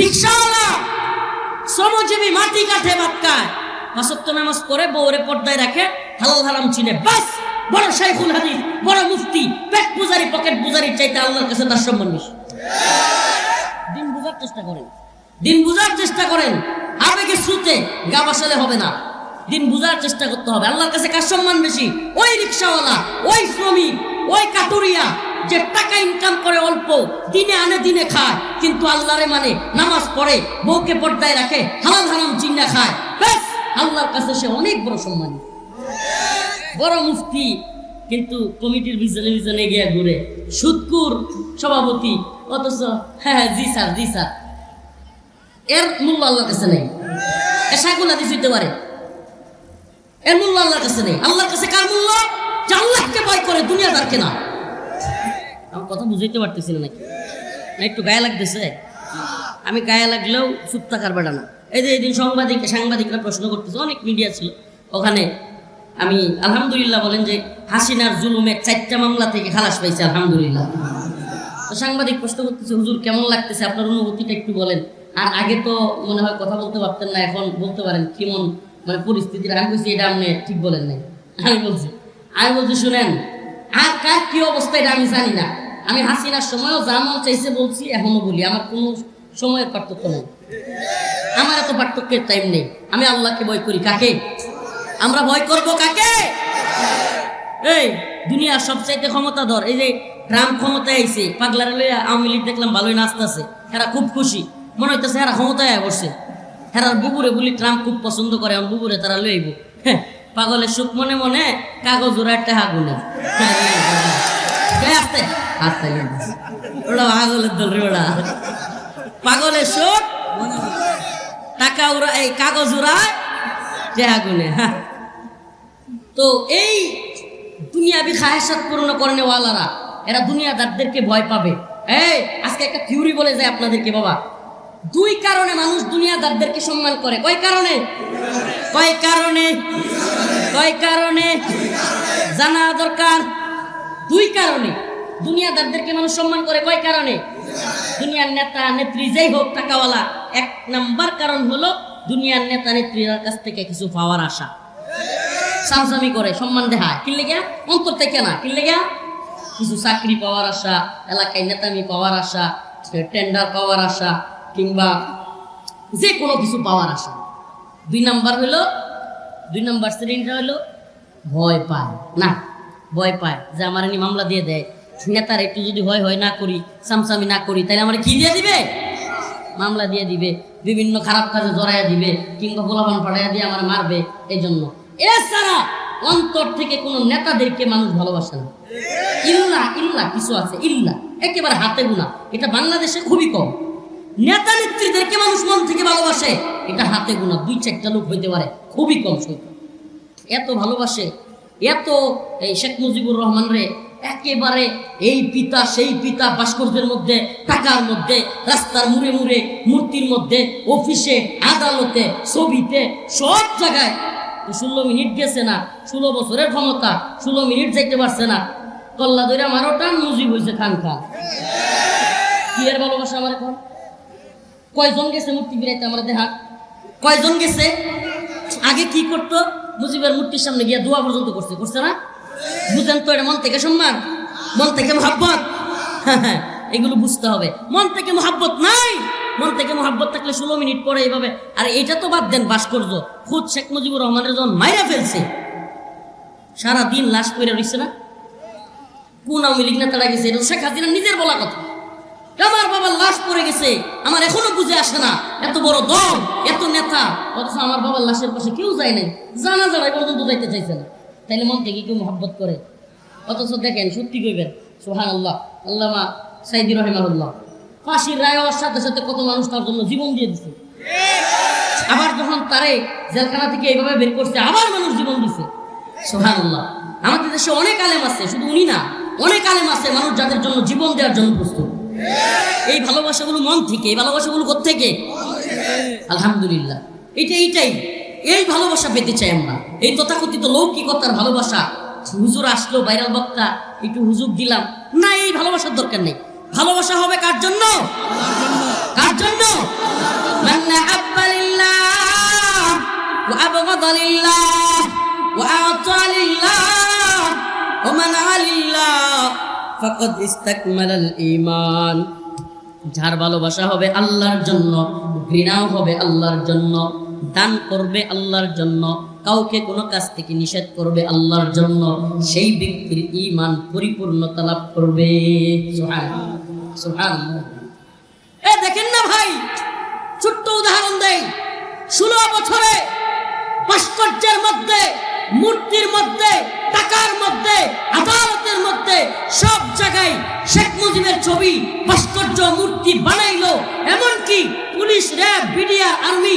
রিক্সাওয়ালা, শ্রমজীবী মাটি কাঠে খায়। পাঁচত্ব নামাজ পড়ে বউরে পর্দায় রাখে, হালাল হারাম চিনে। বাস, বড় শাইখুল হাদিস, বড় মুফতি, পেট পূজারি, পকেট পূজারি চাইতে আল্লাহর কাছে তার সম্মান বেশি। দিন বুঝার চেষ্টা করেন। দিন বুঝার চেষ্টা করেন। আবেগে শ্রুতে গা বাসালে হবে না। দিন বুঝার চেষ্টা করতে হবে। আল্লাহর কাছে কার সম্মান বেশি? ওই রিক্সাওয়ালা, ওই শ্রমিক, ওই কাটুরিয়া যে টাকা ইনকাম করে অল্প, দিনে আনে, দিনে খায়। কিন্তু আল্লাহরে মানে নামাজ পড়ে, বউকে পর্দায় রাখে, হালাল হারাম চিন্না খায়। আল্লাহর কাছে সে অনেক বড় সম্মানী। বড় মুফতি, কিন্তু কমিটির পিছনে পিছনে গিয়ে ঘুরে। সুদকুর সভাপতি, অথচ হ্যাঁ হ্যাঁ জি স্যার জি স্যার। এর মূল্য আল্লাহর কাছে নেই। এ সাইকুল হাদিস হইতে পারে। এর মূল্য আল্লাহর কাছে নেই। আল্লাহর কাছে কার মূল্য? যে আল্লাহকে ভয় করে দুনিয়া দুনিয়াদারকে না। আমার কথা বুঝাইতে পারতেছি না নাকি? না, একটু গায়ে লাগতেছে? আমি গায়ে লাগলেও চুপ থাকার বেড়া না। এই যে এদিন সাংবাদিক সাংবাদিকরা প্রশ্ন করতেছে, অনেক মিডিয়া ছিল। ওখানে আমি আলহামদুলিল্লাহ বলেন যে হাসিনার জুলুমে চারটা মামলা থেকে খালাস পাইছে, আলহামদুলিল্লাহ। তো সাংবাদিক প্রশ্ন করতেছে, হুজুর, কেমন লাগতেছে? আপনার অনুভূতিটা একটু বলেন। আর আগে তো মনে হয় কথা বলতে পারতেন না, এখন বলতে পারেন কেমন মানে পরিস্থিতির। আমি বলছি, এটা আপনি ঠিক বলেন নাই। আমি বলছি আমি বলছি, শুনেন, আর কার কি অবস্থা এটা আমি জানি না। আমি হাসিনার সময়ও যা মন চাইছে বলছি, এখনও বলি, আমার কোনো সময়ের পার্থক্য নেই। আমার এত পার্থক্যের টাইম নেই। আমি আল্লাহকে ভয় করি, কাকে? আমরা ভয় করব কাকে? এই, দুনিয়ার সবচাইতে ক্ষমতাধর, এই যে ট্রাম্প ক্ষমতায় আইছে, পাগলার লইয়া আওয়ামী লীগ দেখলাম ভালোই নাচতেছে এরা খুব খুশি। মনে হইতেছে এরা ক্ষমতায় বসছে হেরার বুবুরে বলি ট্রাম্প খুব পছন্দ করে আমার বুবুরে তারা লইব পাগলের সুখ মনে মনে কাগজ একটা হাগুনে আস্তে। এই কাগজ হ্যাঁ তো এই পূর্ণ ওয়ালারা দুনিয়াদারদেরকে ভয় পাবে এই আজকে একটা থিওরি বলে যায় আপনাদেরকে বাবা দুই কারণে মানুষ দুনিয়াদারদেরকে সম্মান করে কয় কারণে কয় কারণে কয় কারণে জানা দরকার দুই কারণে দুনিয়াদারদেরকে মানুষ সম্মান করে কয় কারণে? দুনিয়ার নেতা, নেত্রী যেই হোক, টাকাওয়ালা। এক নাম্বার কারণ হলো দুনিয়ার নেতা, নেত্রীর কাছ থেকে কিছু পাওয়ার আশা। সামসামি করে, সম্মান দেখায়। কিনলে গিয়া? অন্তর থেকে না। কিনলে গিয়া? কিছু চাকরি পাওয়ার আশা, এলাকায় নেতামি পাওয়ার আশা টেন্ডার পাওয়ার আশা, কিংবা যে কোনো কিছু পাওয়ার আশা। দুই নাম্বার হলো, দুই নাম্বার শ্রেণীটা হলো, ভয় পায়। না, ভয় পায়। যে আমার এনে মামলা দিয়ে দেয়। নেতার একটু যদি ভয় হয় না করি, সামসামি না করি তাহলে আমার কি দিয়ে দিবে? মামলা দিয়ে দিবে, বিভিন্ন খারাপ কাজে জড়াইয়া দিবে, কিংবা গোলাপান পাঠাইয়া দিয়ে আমার মারবে এই জন্য এছাড়া অন্তর থেকে কোনো নেতাদেরকে মানুষ ভালোবাসে না। ইল্লা ইল্লা, কিছু আছে, ইল্লা, একেবারে হাতে গুনা এটা বাংলাদেশে খুবই কম। নেতা নেত্রীদেরকে মানুষ মন থেকে ভালোবাসে, এটা হাতে গুনা দুই চারটা লোক হইতে পারে, খুবই কম সংখ্যা এত ভালোবাসে, এত, এই শেখ মুজিবুর রহমান রে একেবারে এই পিতা, সেই পিতা ভাস্কর্যের মধ্যে, টাকার মধ্যে, রাস্তার মুড়ে মুড়ে, মূর্তির মধ্যে, অফিসে, আদালতে, ছবিতে, সব জায়গায়। ষোলো মিনিট গেছে না, ষোলো বছরের ক্ষমতা, ষোলো মিনিট যাইতে পারছে না। কল্লা দইরা মারোটা মুজিব হয়েছে খান খান। কি এর ভালোবাসা আমার এখন? কয়জন গেছে মূর্তি বিরাইতে আমরা দেখা কয়জন গেছে? আগে কি করতো? মুজিবের মূর্তির সামনে গিয়া দোয়া পর্যন্ত করছে করছে না? বুঝেন তো এটা মন থেকে সম্মান? মন থেকে মহাব্বত? এগুলো বুঝতে হবে। মন থেকে মহাব্বত নাই। মন থেকে মহাব্বত থাকলে ষোলো মিনিট পরে এইভাবে আর এটা তো বাদ দেন ভাস্কর্য। খুদ শেখ মুজিবুর রহমানের যখন মাইরা ফেলছে। সারা দিন লাশ করে রয়েছে না? কোন আওয়ামী লীগ নেতারা গেছে? এটা শেখ হাসিনা নিজের বলা কথা। আমার বাবার লাশ পড়ে গেছে। আমার এখনও বুঝে আসে না। এত বড় দল, এত নেতা। অথচ আমার বাবার লাশের পাশে কেউ যায় নাই। জানা জানা পর্যন্ত যাইতে চাইছে না। তাইলে মন থেকে কেউ মহব্বত করে। অথচ দেখেন, সত্যি কইবেন সোহান আল্লাহ আল্লামা সাইদি রহিমাহুল্লাহ, ফাঁসির রায় হওয়ার সাথে সাথে কত মানুষ তার জন্য জীবন দিয়ে দিছে। আবার যখন তারে জেলখানা থেকে এইভাবে বের করছে, আবার মানুষ জীবন দিছে। সোহান আল্লাহ আমাদের দেশে অনেক আলেম আছে, শুধু উনি না, অনেক আলেম আছে মানুষ যাদের জন্য জীবন দেওয়ার জন্য প্রস্তুত। এই ভালোবাসাগুলো মন থেকে, এই ভালোবাসাগুলো থেকে আলহামদুলিল্লাহ এটা এইটাই। এই ভালোবাসা পেতে চাই আমরা। এই তথাকথিত লৌকিকতার ভালোবাসা। হুজুর আসলো বাইরাল বক্তা, একটু হুজুর দিলাম। না, এই ভালোবাসার দরকার নেই। ভালোবাসা হবে কার জন্য? কার জন্য? যার ভালোবাসা হবে আল্লাহর জন্য, ঘৃণাও হবে আল্লাহর জন্য। দান করবে আল্লাহর জন্য, কাউকে কোনো কাজ থেকে নিষেধ করবে আল্লাহর জন্য, সেই ব্যক্তির ঈমান পরিপূর্ণতা লাভ করবে। এ দেখেন না ভাই, ছোট্ট উদাহরণ দেই। ষোলো বছরে ভাস্কর্যের মধ্যে, মূর্তির মধ্যে, টাকার মধ্যে আদালতের মধ্যে সব জায়গায় শেখ মুজিবের ছবি, ভাস্কর্য, মূর্তি বানাইলো। এমনকি পুলিশ, র্যাব বিডিআর আর্মি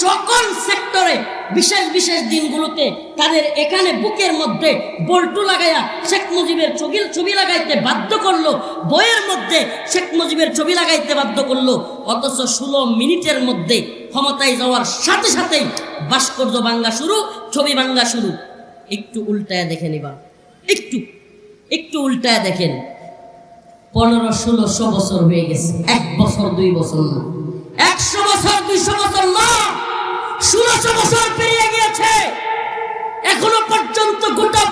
সকল সেক্টরে বিশেষ বিশেষ দিনগুলোতে তাদের এখানে বুকের মধ্যে বল্টু লাগাইয়া শেখ মুজিবের ছবি ছবি লাগাইতে বাধ্য করল। বইয়ের মধ্যে শেখ মুজিবের ছবি লাগাইতে বাধ্য করল। অথচ ষোলো মিনিটের মধ্যে ক্ষমতায় যাওয়ার সাথে সাথেই ভাস্কর্য ভাঙ্গা শুরু, ছবি ভাঙ্গা শুরু। একটু উল্টায় দেখে নিবা। একটু। একটু উল্টায় দেখেন। পনেরো ষোলোশো বছর হয়ে গেছে। এক বছর, দুই বছর না। একশো বছর, দুইশো বছর না। ষোলোশো বছর পেরিয়ে গিয়েছে। এখনও পর্যন্ত গোটা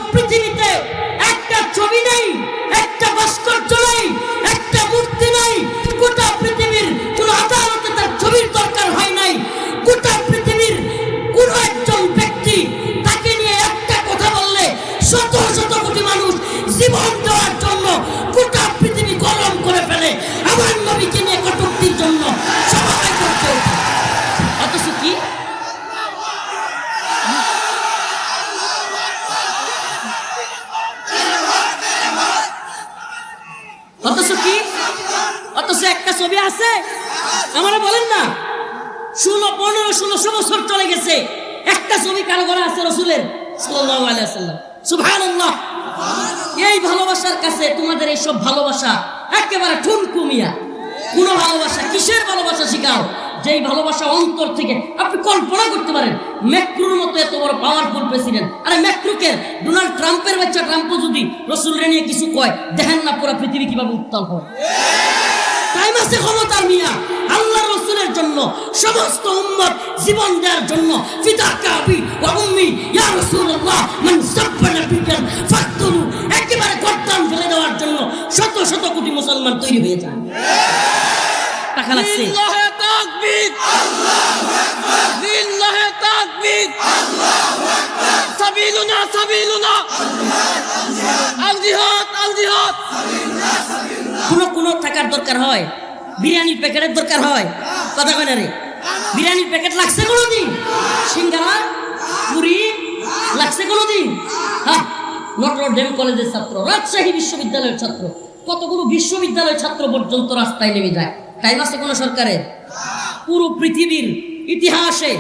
ভালোবাসার কাছে তোমাদের এই সব ভালোবাসা একেবারে ঠুনকুমিয়া কোন ভালোবাসা, কিসের ভালোবাসা শিখাও? যেই ভালোবাসা অন্তর থেকে আপনি কল্পনা করতে পারেন ম্যাক্রুর মতো এত বড় পাওয়ারফুল প্রেসিডেন্ট আরে ম্যাক্রুকে ডোনাল্ড ট্রাম্পের বাচ্চা ট্রাম্পও যদি রসুলরে নিয়ে কিছু কয়, দেখেন না পুরো পৃথিবী কীভাবে উত্তাল হয়। টাইম আছে ক্ষমতার মিয়া। আল্লাহ রসুলের জন্য, সমস্ত উম্মত জীবন দেওয়ার জন্য ফিদা কাবি ওয়া উম্মি, ইয়া রাসূলুল্লাহ, মান সাব্বা নাবিয়ান ফাকতুলু একেবারে গর্দান ফেলে দেওয়ার জন্য শত শত কোটি মুসলমান তৈরি হয়ে যায়। টাকা লাগছে। লিল্লাহে তাকবীর। লিল্লাহে তাকবীর। সাবিলুনা সাবিলুনা। আল জিহাদ আল জিহাদ। কোনো কোনো টাকার দরকার হয়। বিরিয়ানির প্যাকেটের দরকার হয়। কথা কয় না রে? বিরিয়ানির প্যাকেট লাগছে কোনোদিন? সিঙ্গারা পুরি লাগছে কোনোদিন? হ্যাঁ। নটরডেম কলেজের ছাত্র, রাজশাহী বিশ্ববিদ্যালয়ের ছাত্র। কতগুলো বিশ্ববিদ্যালয়ের ছাত্র পর্যন্ত রাস্তায় নেমে যায়? টাইম আছে কোনো সরকারের পুরো পৃথিবীর ইতিহাসে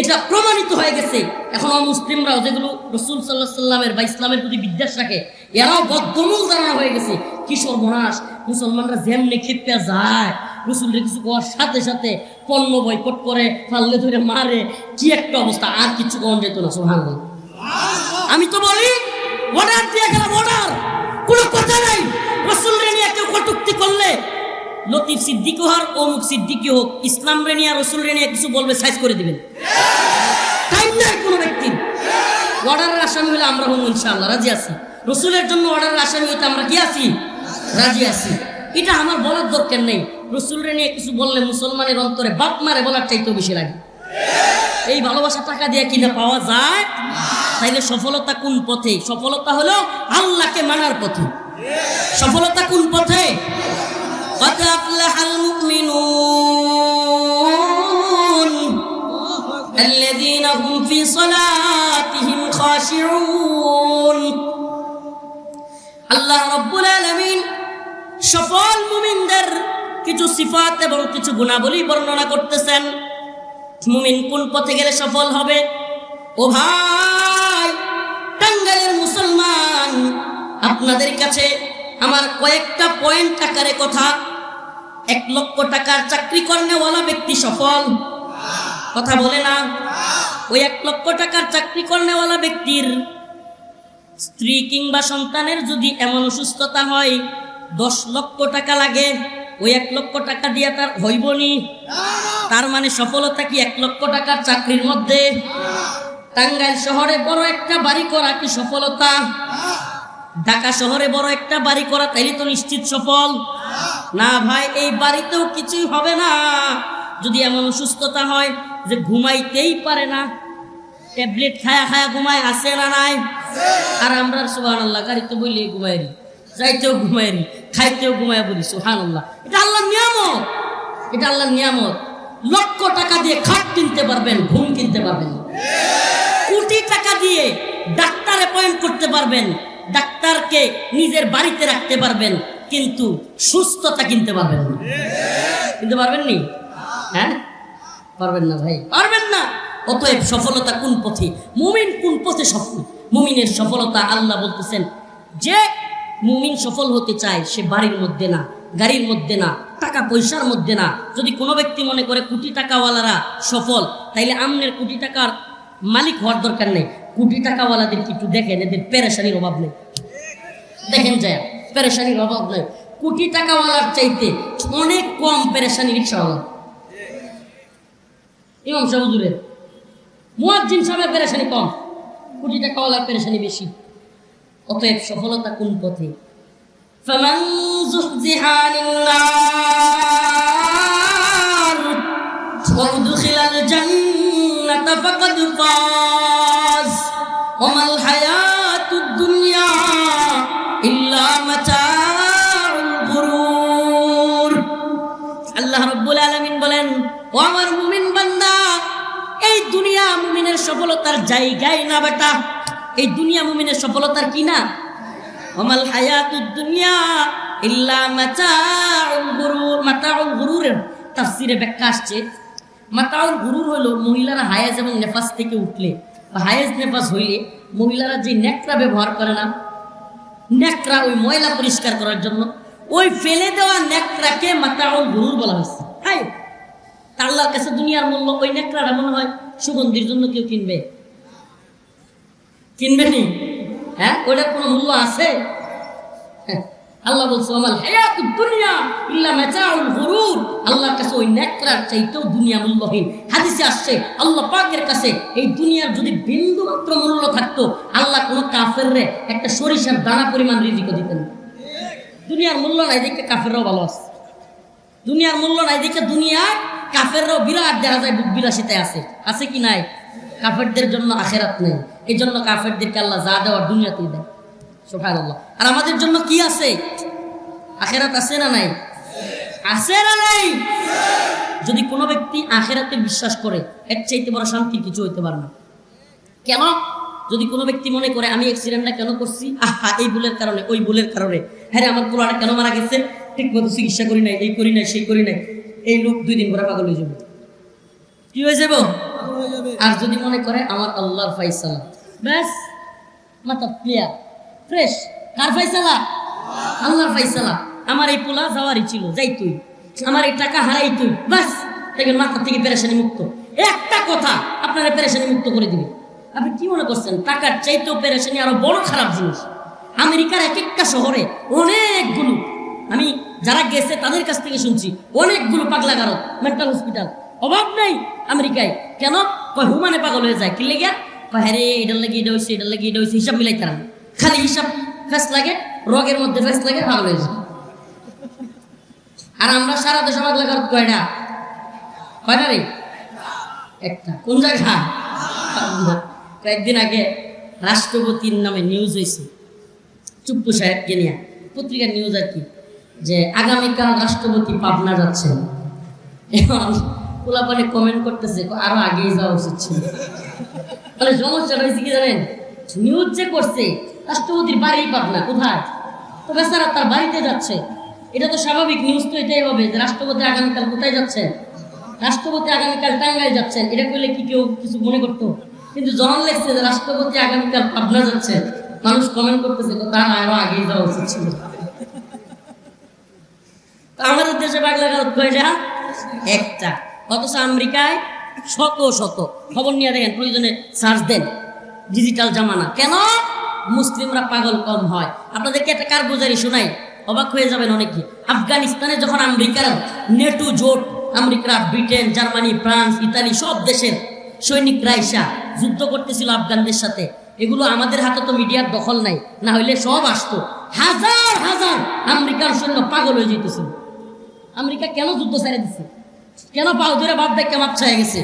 এটা প্রমাণিত হয়ে গেছে। এখন মুসলিমরাও যেগুলো রসুল সাল্লাহ সাল্লামের বা ইসলামের প্রতি বিদ্বেষ রাখে, এরাও বদ্ধমূল ধারণা হয়ে গেছে। কি সর্বনাশ! মুসলমানরা যেমনি ক্ষেপে যায় রসুলের কিছু করার সাথে সাথে পণ্য বয়কট করে, পাল্লে ধরে মারে, কি একটা অবস্থা, আর কিছু কম যেত না সোহান আমি তো বলি অর্ডার দিয়ে গেলাম অর্ডার কোনো কথা নাই। রসুল নিয়ে কেউ কটুক্তি করলে লতিফ সিদ্দিকি হোক অমুক সিদ্দিকি হোক ইসলাম রে রসুল রে কিছু বলবে, সাইজ করে দিবেন। টাইম নাই কোনো ব্যক্তির অর্ডারের আসামি হলে আমরা হব ইনশাআল্লাহ, রাজি আছি। রসুলের জন্য অর্ডারের আসামি হইতে আমরা কি আছি? রাজি আছি। এটা আমার বলার দরকার নেই। রসুলরে নিয়ে কিছু বললে মুসলমানের অন্তরে বাপ মারে বলার চাইতেও বেশি লাগে। এই ভালোবাসা টাকা দিয়ে কিনা পাওয়া যায় তাইলে সফলতা কোন পথে সফলতা হলো আল্লাহকে মানার পথে সফলতা কোন পথে قد أفلح المؤمنون الذين هم في صلاتهم خاشعون আল্লাহ রব্বুল আলামিন সফল মুমিনদের কিছু সিফাত এবং কিছু গুণাবলী বর্ণনা করতেছেন মুমিন কোন পথে গেলে সফল হবে? ও ভাই, টাঙ্গাইলের মুসলমান, আপনাদের কাছে আমার কয়েকটা পয়েন্ট আকারে কথা। এক লক্ষ টাকার চাকরি করেনেওয়ালা ব্যক্তি সফল? কথা বলে না। ওই এক লক্ষ টাকার চাকরি করেনেওয়ালা ব্যক্তির স্ত্রী কিংবা সন্তানের যদি এমন অসুস্থতা হয়, দশ লক্ষ টাকা লাগে। ওই এক লক্ষ টাকা দিয়ে তার হইবনি। তার মানে সফলতা কি এক লক্ষ টাকার চাকরির মধ্যে? টাঙ্গাইল শহরে বড় একটা বাড়ি করা কি সফলতা? ঢাকা শহরে বড় একটা বাড়ি করা, তাইলে তো নিশ্চিত সফল। না ভাই, এই বাড়িতেও কিছুই হবে না। যদি এমন অসুস্থতা হয় যে ঘুমাইতেই পারে না, ট্যাবলেট খায়া খায়া ঘুমায় আসে না নাই? আর আমরা সুহান আল্লাহ গাড়িতে বললে ঘুমাইরি যাইতেও ঘুমাইরি খাইতেও ঘুমায় বলি সুহান আল্লাহ এটা আল্লাহর নিয়ামত। এটা আল্লাহর নিয়ামত। লক্ষ টাকা দিয়ে খাট কিনতে পারবেন, ঘুম কিনতে পারবেন। কোটি টাকা দিয়ে ডাক্তার অ্যাপয়েন্ট করতে পারবেন, ডাক্তারকে নিজের বাড়িতে রাখতে পারবেন, কিন্তু সুস্থতা কিনতে পারবেন না। কিনতে পারবেন নি? হ্যাঁ? পারবেন না ভাই, পারবেন না। অতএব সফলতা কোন পথে? মুমিন কোন পথে সফল? মুমিনের সফলতা আল্লাহ বলতেছেন, যে মুমিন সফল হতে চায়, সে বাড়ির মধ্যে না, গাড়ির মধ্যে না, টাকা পয়সার মধ্যে না। যদি কোনো ব্যক্তি মনে করে কোটি টাকাওয়ালারা সফল, তাইলে আমনের কোটি টাকার মালিক হওয়ার দরকার নেই। কোটি টাকাওয়ালাদের একটু দেখেন, এদের পেরেশানির অভাব নেই। দেখেন যায়, পেরেশানির অভাব নেই। কোটি টাকাওয়ালার চাইতে অনেক কম পেরেশানি রিক্সাওয়ালা ইমাম সাহেব হুজুরের, মুয়াজ্জিন সাহেবের পেরেশানি কম, কোটি টাকাওয়ালার পেরেশানি বেশি। অতএব সফলতা কোন পথে? আল্লাহ রব্বুল আলমিন বলেন, ও আমার মুমিন বান্দা, এই দুনিয়া মুমিনের সফলতার জায়গায় না বেটা। এই দুনিয়া মুমিনের সফলতার কি না? অমাল হায়াতুদ দুনিয়া ইল্লা আসছে। মহিলারা হায়াজ এবং থেকে উঠলে। হায়াজ হইলে মহিলারা যে ব্যবহার করে না ওই ময়লা পরিষ্কার করার জন্য, ওই ফেলে দেওয়া নেকড়াকে মাতাউল গুরুর বলা হয়েছে। হ্যাঁ কাছে দুনিয়ার মূল্য, ওই নেকড়াটা মনে হয়, সুগন্ধির জন্য কেউ কিনবে। কিনবে নি হ্যাঁ ওটার কোনো মূল্য আছে? আল্লাহ বলছে আমার হায়াতুদ দুনিয়া ইল্লা মাতাউল গুরুর। আল্লাহর কাছে ওই নেকড়ার চাইতেও দুনিয়া মূল্যহীন। হাদিসে আসছে, আল্লাহ পাকের কাছে এই দুনিয়ার যদি বিন্দু মাত্র মূল্য থাকতো, আল্লাহ কোনো কাফেররে একটা সরিষার দানা পরিমাণ রিজিক দিতেন দুনিয়ার মূল্য নাই দেখে কাফেররাও ভালো আছে। দুনিয়ার মূল্য নাই দেখে দুনিয়ার কাফেররাও বিরাট দেখা যায় বুক আছে। আছে কি নাই? কাফেরদের জন্য আখেরাত নেই। এই জন্য কাফেরদেরকে আল্লাহ যা দেওয়ার দুনিয়াতেই দেয়। সোফায় আল্লাহ আর আমাদের জন্য কি আছে? আখেরাত আছে না নাই? আছে না নাই? যদি কোনো ব্যক্তি আখেরাতে বিশ্বাস করে এর চাইতে বড় শান্তির কিছু হইতে পারে না। কেন? যদি কোনো ব্যক্তি মনে করে আমি অ্যাক্সিডেন্টটা কেন করছি? আহা এই ভুলের কারণে ওই ভুলের কারণে। হ্যাঁ আমার পোলাটা কেন মারা গেছে? ঠিক মতো চিকিৎসা করি নাই এই করি নাই সেই করি নাই। এই লোক দুই দিন পরে পাগল হয়ে যাবে। কি হয়ে যাব? আর যদি মনে করে আমার আল্লাহর ফাইসালা ব্যাস, মাথা ক্লিয়ার ফ্রেশ কার ফাইসালা আল্লাহর ফাইসালা আমার এই পোলা যাওয়ারই ছিল, যাই তুই। আমার এই টাকা হারাই তুই। ব্যাস, দেখেন মাথা থেকে পেরেশানি মুক্ত। একটা কথা আপনারা পেরেশানি মুক্ত করে দিবে আপনি কি মনে করছেন? টাকার চাইতেও পেরেশানি আরও বড় খারাপ জিনিস। আমেরিকার এক একটা শহরে অনেকগুলো, আমি যারা গেছে তাদের কাছ থেকে শুনছি, অনেকগুলো পাগলা গারদ মেন্টাল হসপিটাল অভাব নেই আমেরিকায়। কেন? কয় হুমানে পাগল হয়ে যায়। কি লেগে হ্যাঁ রে এটার লাগে, এটা হয়েছে এটার লাগে, এটা হয়েছে হিসাব মিলাই তারা খালি হিসাব ফেস লাগে, রগের মধ্যে ফেস লাগে পাগল হয়ে যায়। আর আমরা সারা দেশে পাগলা গারদ কয়টা? কয়টা রে? একটা। কোন জায়গা? কয়েকদিন আগে রাষ্ট্রপতির নামে নিউজ হয়েছে চুপ্পু সাহেবকে নিয়ে। পত্রিকার নিউজ আর কি, যে আগামীকাল রাষ্ট্রপতি পাবনা যাচ্ছেন। এখন পোলাপানে কমেন্ট করতেছে, আরও আগেই যাওয়া উচিত ছিল। তাহলে সমস্যাটা হয়েছে কি জানেন? নিউজ যে করছে, রাষ্ট্রপতির বাড়ি পাবনা, কোথায়? তো বেচারা তার বাড়িতে যাচ্ছে। এটা তো স্বাভাবিক নিউজ তো এটাই হবে যে রাষ্ট্রপতি আগামীকাল কোথায় যাচ্ছেন? রাষ্ট্রপতি আগামীকাল টাঙ্গাইল যাচ্ছেন। এটা করলে কি কেউ কিছু মনে করতো? কিন্তু যখন লেখছে যে রাষ্ট্রপতি আগামীকাল পাবনা যাচ্ছে। মানুষ কমেন্ট করতেছে তার আরও আগেই যাওয়া উচিত ছিল। আমাদের দেশে বাংলা গারদ কয়টা একটা। অথচ আমেরিকায় শত শত। খবর নিয়ে দেখেন, প্রয়োজনে সার্চ দেন। ডিজিটাল জামানা। কেন? মুসলিমরা পাগল কম হয়। আপনাদেরকে একটা কার বোঝারি শোনাই, অবাক হয়ে যাবেন অনেকে। আফগানিস্তানে যখন আমেরিকার নেটো জোট America Britain, Germany, France, Italy সব দেশের সৈনিক এসা যুদ্ধ করতেছিল আফগানদের সাথে। এগুলো আমাদের হাতে তো মিডিয়ার দখল নাই। না হইলে সব আসতো। হাজার হাজার আমেরিকার সৈন্য পাগল হয়ে যেতেছিল। আমেরিকা কেন যুদ্ধ ছেড়ে দিছে? কেন পাও? ধরে বাপ দেখে মাপ ছায় গেছে।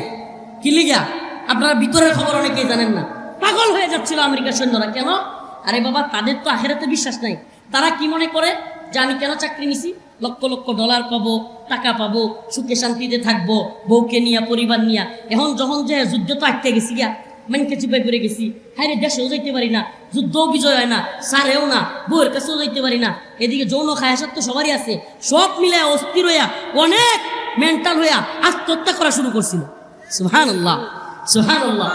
কি লিগা? আপনারা ভিতরের খবর অনেকেই জানেন না। পাগল হয়ে যাচ্ছিল আমেরিকার সৈন্যরা। কেন? আরে বাবা, তাদের তো আখেরাতে বিশ্বাস নাই। তারা কি মনে করে? যে আমি কেন চাকরি নিছি? লক্ষ লক্ষ ডলার পাবো, টাকা পাবো, সুখে শান্তিতে থাকব, বউকে নিয়া, পরিবার নিয়া। এখন যখন যে যুদ্ধ তো আটকে গেছি গিয়া মানকে চিপাই পড়ে গেছি। হ্যাঁ রে, দেশেও যাইতে পারি না, যুদ্ধও বিজয় হয় না, সারেও না, বউয়ের কাছেও যাইতে পারি না। এদিকে যৌন খায়াসাত তো সবারই আছে। সব মিলে অস্থির হইয়া অনেক মেন্টাল হইয়া আত্মহত্যা করা শুরু করছিল। সুহান আল্লাহ সুহান আল্লাহ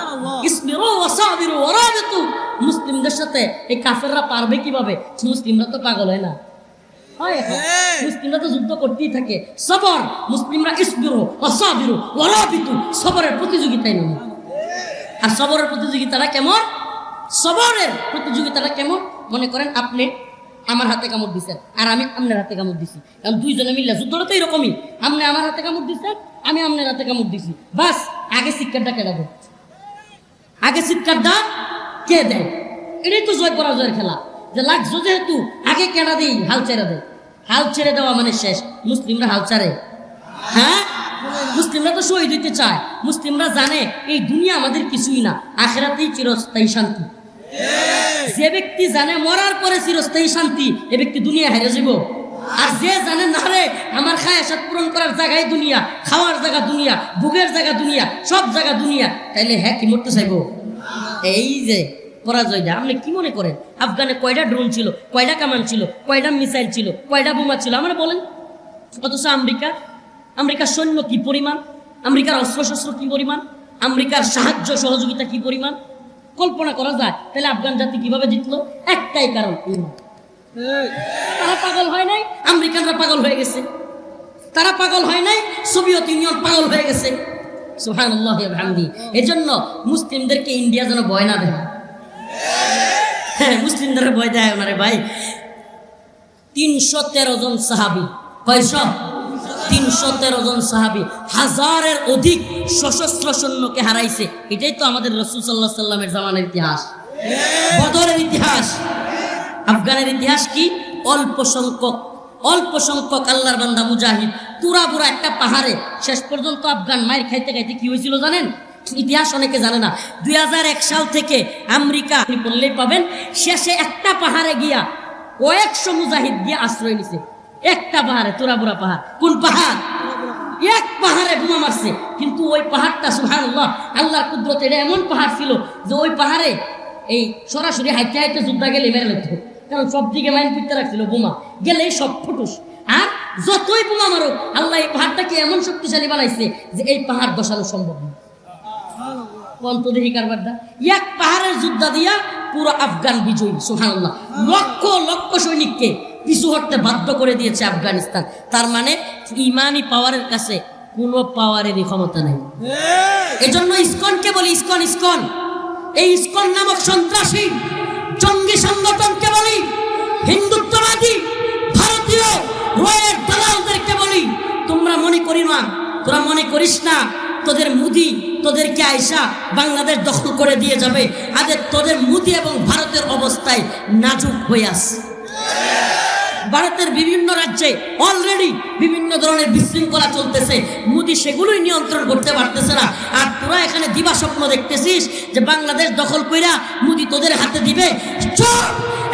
মুসলিমদের সাথে এই কাফেররা পারবে কীভাবে? মুসলিমরা তো পাগল হয় না। হয় মুসলিমরা তো যুদ্ধ করতেই থাকে। সবর। মুসলিমরা ইসবিরু ওয়াসাবিরু ওয়ারাবিতু সবরের প্রতিযোগিতায় নেমে। আর সবরের প্রতিযোগিতাটা কেমন? সবরের প্রতিযোগিতাটা কেমন? মনে করেন আপনি আমার হাতে কামড় দিচ্ছেন আর আমি আপনার হাতে কামড় দিছি। কারণ দুইজনে মিললে যুদ্ধটা তো এরকমই। আপনি আমার হাতে কামড় দিচ্ছেন আমি আপনার হাতে কামড় দিছি। বাস, আগে শিক্ষাটা কেটে দেয় আগে চিৎকারটা কে দেয়? এটাই তো জয় পরাজয়ের খেলা। যে লাগছো যেহেতু, আগে কেনা দিই, হাল ছেড়ে দেয় হাল ছেড়ে দেওয়া মানে শেষ। মুসলিমরা হাল ছাড়ে। হ্যাঁ? মুসলিমরা তো শহীদ হইতে চায়। মুসলিমরা জানে, এই দুনিয়া আমাদের কিছুই না। আখেরাতেই চিরস্থায়ী শান্তি। যে ব্যক্তি জানে মরার পরে চিরস্থায়ী শান্তি, এ ব্যক্তি দুনিয়া হেরে যাব। আর যে জানে না রে, আমার খায়াসাত পূরণ করার জায়গায় দুনিয়া, খাওয়ার জায়গা দুনিয়া, ভোগের জায়গা দুনিয়া, সব জায়গা দুনিয়া, তাইলে হ্যাঁ কি মরতে চাইব? এই যে পরাজয় দেয় আপনি কি মনে করেন? আফগানে কয়টা ড্রোন ছিল, কয়টা কামান ছিল, কয়টা মিসাইল ছিল, কয়টা বোমা ছিল? আমরা বলেন। অথচ আমেরিকা, আমেরিকার সৈন্য কি পরিমাণ? আমেরিকার অস্ত্রশস্ত্র কি পরিমাণ? আমেরিকার সাহায্য সহযোগিতা কি পরিমাণ? কল্পনা করা যায়। তাহলে আফগান জাতি কীভাবে জিতলো? একটাই কারণ ইমান। তারা পাগল হয় নাই আমেরিকানরা পাগল হয়ে গেছে। তারা পাগল হয় নাই সোভিয়েত ইউনিয়ন পাগল হয়ে গেছে। সুহানুল্লাহ ভান্দি এজন্য মুসলিমদেরকে ইন্ডিয়া যেন ভয় না দেয়। হ্যাঁ মুসলিমদের ভয় দেয় না রে ভাই। তিনশো তেরো জন সাহাবি। কয়শ? তিনশো তেরো জন সাহাবি হাজারের অধিক সশস্ত্র সৈন্যকে হারাইছে। এটাই তো আমাদের রসুল সাল্লাহ সাল্লামের জামানের ইতিহাস। বদরের ইতিহাস। আফগানের ইতিহাস কি? অল্প সংখ্যক অল্প সংখ্যক আল্লাহর বান্দা মুজাহিদ। তুরা বুড়া একটা পাহাড়ে, শেষ পর্যন্ত আফগান মায়ের খাইতে খাইতে কি হয়েছিল জানেন? ইতিহাস অনেকে জানে না। দুই হাজার এক সাল থেকে আমেরিকা, আপনি বললেই পাবেন, শেষে একটা পাহাড়ে গিয়া কয়েকশো মুজাহিদ গিয়ে আশ্রয় নিছে। একটা পাহাড়ে তোরাবুরা পাহাড়। কোন পাহাড়? এক পাহাড়ে বোমা মারছে। কিন্তু ওই পাহাড়টা সুহান আল্লাহ আল্লাহর কুদরত এটা এমন পাহাড় ছিল যে ওই পাহাড়ে এই সরাসরি হাইতে হাইতে যুদ্ধা গেলে মেরে লাগতো কারণ সব দিকে মাইন পিটতে রাখছিল বোমা। গেলেই সব ফুটুস। আর যতই বোমা মারো আল্লাহ এই পাহাড়টাকে এমন শক্তিশালী বানাইছে যে এই পাহাড় বসানো সম্ভব না কারবারটা এক পাহাড়ের যুদ্ধ দিয়া পুরো আফগান বিজয়ী সুহানুল্লাহ লক্ষ লক্ষ সৈনিককে পিছু হটতে বাধ্য করে দিয়েছে আফগানিস্তান। তার মানে ইমানি পাওয়ারের কাছে কোনো পাওয়ারেরই ক্ষমতা নেই। এজন্য ইসকনকে বলি ইস্কন ইস্কন। এই ইস্কন নামক সন্ত্রাসী জঙ্গি সংগঠনকে বলি হিন্দুত্ববাদী ভারতীয় রয়ের দালালদেরকে বলি। তোমরা মনে করি না তোরা মনে করিস না তোদের মুদি তোদেরকে আয়সা বাংলাদেশ দখল করে দিয়ে যাবে। আদের তোদের মুদি এবং ভারতের অবস্থায় নাজুক হয়ে আসে। ভারতের বিভিন্ন রাজ্যে অলরেডি বিভিন্ন ধরনের বিশৃঙ্খলা চলতেছে। মোদি সেগুলোই নিয়ন্ত্রণ করতে পারতেছে না। আর তোরা এখানে দিবা স্বপ্ন দেখতেছিস যে বাংলাদেশ দখল কইরা মোদি তোদের হাতে দিবে?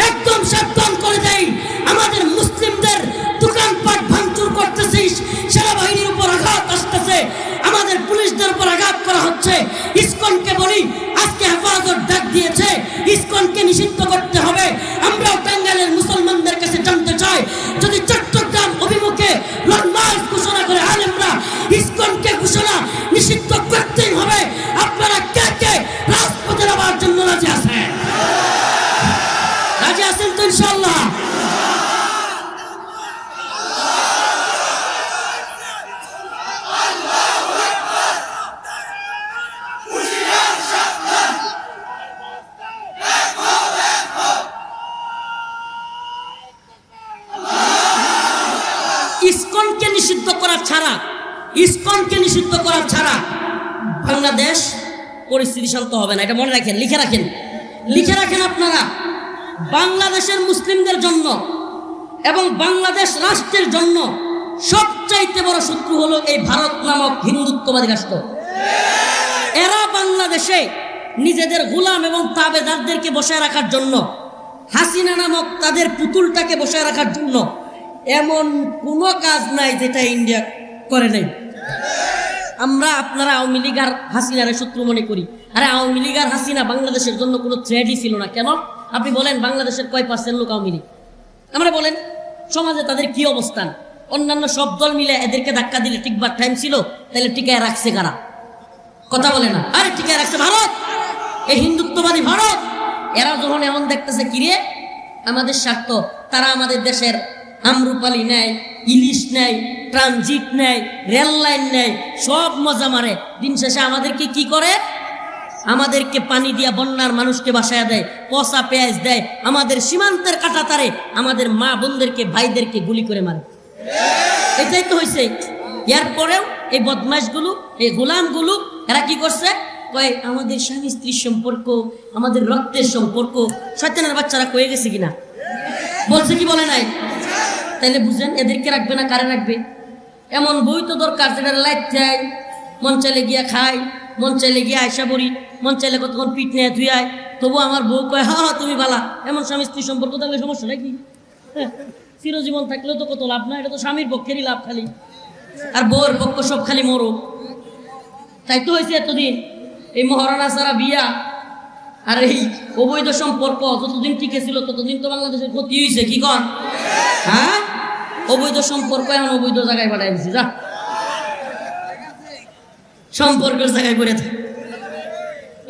একদম সাবধান করে দেয় আমাদের মুসলিমদের দোকানপাট ভাঙচুর করতেছিস। সেনাবাহিনীর উপর আঘাত আসতেছে। আমাদের পুলিশদের উপর আঘাত করা হচ্ছে। ইসকনকে বলি, আজকে হেফাজত ডাক দিয়েছে। ইসকনকে নিষিদ্ধ করতে হবে। আমরাও টাঙ্গাইলের নিষিদ্ধ করতেই হবে। আপনারা কে কে রাজপথে নামার জন্য রাজি আছেন? রাজি আছেন তো ইনশাল্লাহ নিষিদ্ধ করা ছাড়া ইসকনকে নিষিদ্ধ করা ছাড়া বাংলাদেশ পরিস্থিতি শান্ত হবে না। এটা মনে রাখেন, লিখে রাখেন। লিখে রাখেন আপনারা, বাংলাদেশের মুসলিমদের জন্য এবং বাংলাদেশ রাষ্ট্রের জন্য সবচাইতে বড় শত্রু হলো এই ভারত নামক হিন্দুত্ববাদী রাষ্ট্র। এরা বাংলাদেশে নিজেদের গোলাম এবং তাবেদারদেরকে বসায় রাখার জন্য, হাসিনা নামক তাদের পুতুলটাকে বসায় রাখার জন্য এমন কোনো কাজ নাই যেটা ইন্ডিয়া করে নাই। আমরা আপনারা আওয়ামী লীগ আর হাসিনারে শত্রু মনে করি। আরে আওয়ামী লীগ আর হাসিনা বাংলাদেশের জন্য কোনো থ্রেডই ছিল না। কেন? আপনি বলেন বাংলাদেশের কয় পার্সেন্ট লোক আওয়ামী লীগ? আমরা বলেন, সমাজে তাদের কি অবস্থান? অন্যান্য সব দল মিলে এদেরকে ধাক্কা দিলে টিকবার টাইম ছিল, তাহলে টিকায় রাখছে কারা? কথা বলে না। আরে টিকায় রাখছে ভারত! এই হিন্দুত্ববাদী ভারত! এরা যখন এমন দেখতেছে কিরে আমাদের স্বার্থ, তারা আমাদের দেশের আমরুপালি নেয়, ইলিশ নেয় ট্রানজিট নেয়, রেল লাইন নেয়, সব মজা মারে। দিন শেষে আমাদেরকে কি করে? আমাদেরকে পানি দিয়া বন্যার মানুষকে বাসায় দেয়, পচা পেঁয়াজ দেয়, আমাদের সীমান্তের কাটা তারে আমাদের মা বোনদেরকে, ভাইদেরকে গুলি করে মারে। এটাই তো হয়েছে এরপরেও এই বদমাইশগুলো এই গোলামগুলো, এরা কি করছে? কয়, আমাদের স্বামী স্ত্রীর সম্পর্ক, আমাদের রক্তের সম্পর্ক, শয়তানের বাচ্চারা কয়ে গেছে কিনা? বলছে কি বলে নাই? তাইলে বুঝলেন এদেরকে রাখবে না, কারে রাখবে? এমন বই তো দরকার যেটা লাইট যায় মন চাইলে গিয়া খাই মন চাইলে গিয়া আয়সা বড়ি মন চাইলে কতক্ষণ পিঠ নিয়ে ধুই আয়। তবু আমার বউ কয় হা হা তুমি বালা এমন স্বামী স্ত্রী সম্পর্ক থাকলে সমস্যা নাকি? হ্যাঁ, চিরজীবন থাকলেও তো কত লাভ না এটা তো স্বামীর পক্ষেরই লাভ খালি। আর বউয়ের পক্ষ সব খালি মরো তাই তো হয়েছে এতদিন এই মহারানা সারা বিয়া আর এই অবৈধ সম্পর্ক যতদিন টিকে ছিল ততদিন তো বাংলাদেশের ক্ষতি হয়েছে কি কন? হ্যাঁ? অবৈধ সম্পর্ক, এখন অবৈধ জায়গায় পাঠাই দিছি, যা। সম্পর্কের জায়গায় করে থাকে।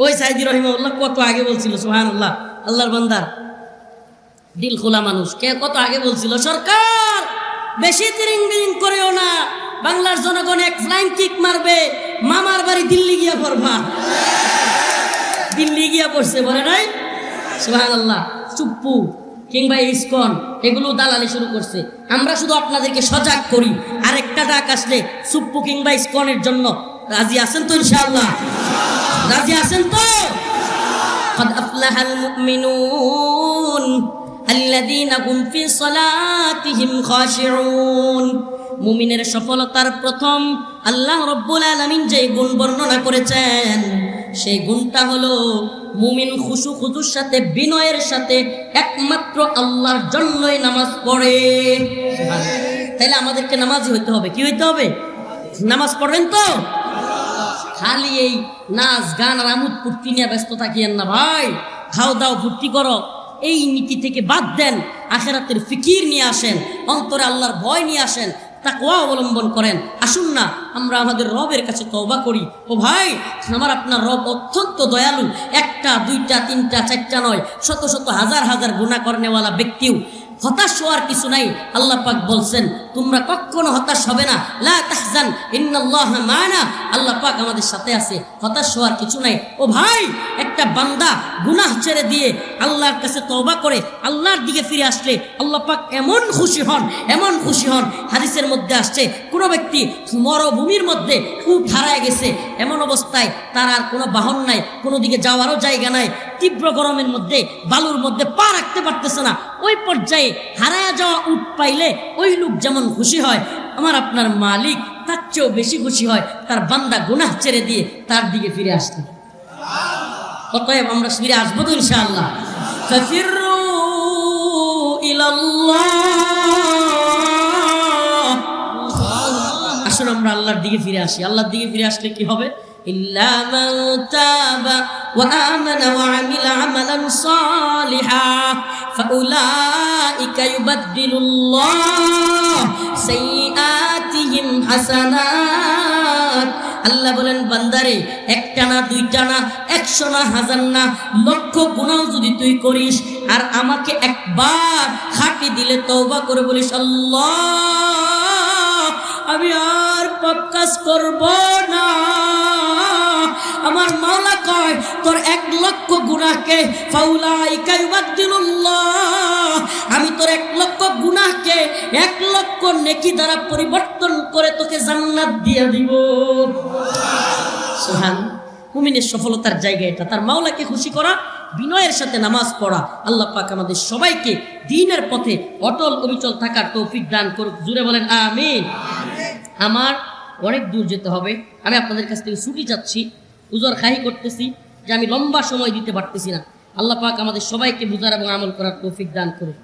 ওই সাইদি রহিমউল্লাহ কত আগে বলছিল সোহান আল্লাহ আল্লাহর বান্দার দিল খোলা মানুষ। কে কত আগে বলছিল, সরকার, বেশি তিরিং বিরিং করেও না, বাংলার জনগণ এক ফ্লাইং কিক মারবে, মামার বাড়ি দিল্লি গিয়া পড়বা। দিল্লি গিয়া পড়ছে, বলে নাই? সুহান আল্লাহ চুপ্পু। কিংবা ইসকন এগুলো দালালি শুরু করছে আমরা শুধু আপনাদেরকে সজাগ করি আরেকটা ডাক আসলে চুপ্পু কিংবা ইসকনের জন্য রাজি আছেন তো ইনশাআল্লাহ রাজি আছেন তো قد أفلح المؤمنون الذين هم في صلاتهم خاشعون মুমিনের সফলতার প্রথম আল্লাহ রব্বুল আলামিন যে গুণ বর্ণনা করেছেন সেই গুণটা হলো মুমিন খুশু খুশুর সাথে, বিনয়ের সাথে একমাত্র আল্লাহর জন্যই নামাজ পড়ে। তাহলে আমাদেরকে নামাজি হইতে হবে। কি হইতে হবে? নামাজ পড়বেন তো? খালি এই নাচ, গান আর আমোদ ফুর্তি নিয়ে ব্যস্ত থাকিয়েন না ভাই। খাও দাও, ফুর্তি করো। এই নীতি থেকে বাদ দেন। আখেরাতের ফিকির নিয়ে আসেন। অন্তরে আল্লাহর ভয় নিয়ে আসেন। তাকওয়া অবলম্বন করেন। আসুন না, আমরা আমাদের রবের কাছে তওবা করি। ও ভাই, আমার আপনার রব অত্যন্ত দয়ালু। একটা, দুইটা, তিনটা, চারটা নয়, শত শত, হাজার হাজার গুণা করনেওয়ালা ব্যক্তিও। হতাশ হওয়ার কিছু নাই, আল্লাহ পাক বলছেন, তোমরা কখনো হতাশ হবে না। লা তাহজান, ইন্নাল্লাহ মানা। আল্লাহ পাক আমাদের সাথে আছে, হতাশ হওয়ার কিছু নাই। ও ভাই একটা বান্দা গুনাহ ছেড়ে দিয়ে আল্লাহর কাছে তওবা করে আল্লাহর দিকে ফিরে আসলে আল্লাহ পাক এমন খুশি হন, এমন খুশি হন। হাদিসের মধ্যে আসছে, কোনো ব্যক্তি মরভূমির মধ্যে খুব হারায় গেছে, এমন অবস্থায় তার আর কোনো বাহন নাই, কোনো দিকে যাওয়ারও জায়গা নাই, তীব্র গরমের মধ্যে, বালুর মধ্যে পা রাখতে পারতেছে না। ওই পর্যায়ে হারায়া যাওয়া উঠ পাইলে ওই লোক যেমন খুশি হয়, আমার আপনার মালিক তার চেয়েও বেশি খুশি হয়, তার বান্দা গুনাহ ছেড়ে দিয়ে তার দিকে ফিরে আসতে। অতএব আমরা ফিরে আসব তো ইনশাআল্লাহ। আসুন আমরা আল্লাহর দিকে ফিরে আসি। আল্লাহর দিকে ফিরে আসলে কি হবে? সৈয়াতিহিম হাসানাত। আল্লাহ বলেন, বান্দারে, একটা না, দুইটা না, একশো না, হাজার না, লক্ষ গুণাও যদি তুই করিস, আর আমাকে একবার খাটি দিলে তৌবা করে বলিস, আল্লাহ, আমি আর প্রকাশ করব না। আমার মালা কয়, তোর এক লক্ষ গুণাকে ফাউলা ইকাই বাদ দিল গুনাহকে এক লক্ষ নেকি দ্বারা পরিবর্তন করে তোকে জান্নাত দিয়ে দিব। সুবহান, মুমিনের সফলতার জায়গা এটা। তার মাওলাকে খুশি করা, বিনয়ের সাথে নামাজ পড়া। আল্লাহ পাক আমাদের সবাইকে দিনের পথে অটল অবিচল থাকার তৌফিক দান করুক। জুড়ে বলেন, আমিন। আমার অনেক দূর যেতে হবে। আমি আপনাদের কাছ থেকে ছুটি যাচ্ছি উজর খাহি করতেছি যে আমি লম্বা সময় দিতে পারতেছি না। আল্লাহ পাক আমাদের সবাইকে বুঝার এবং আমল করার তৌফিক দান করুক।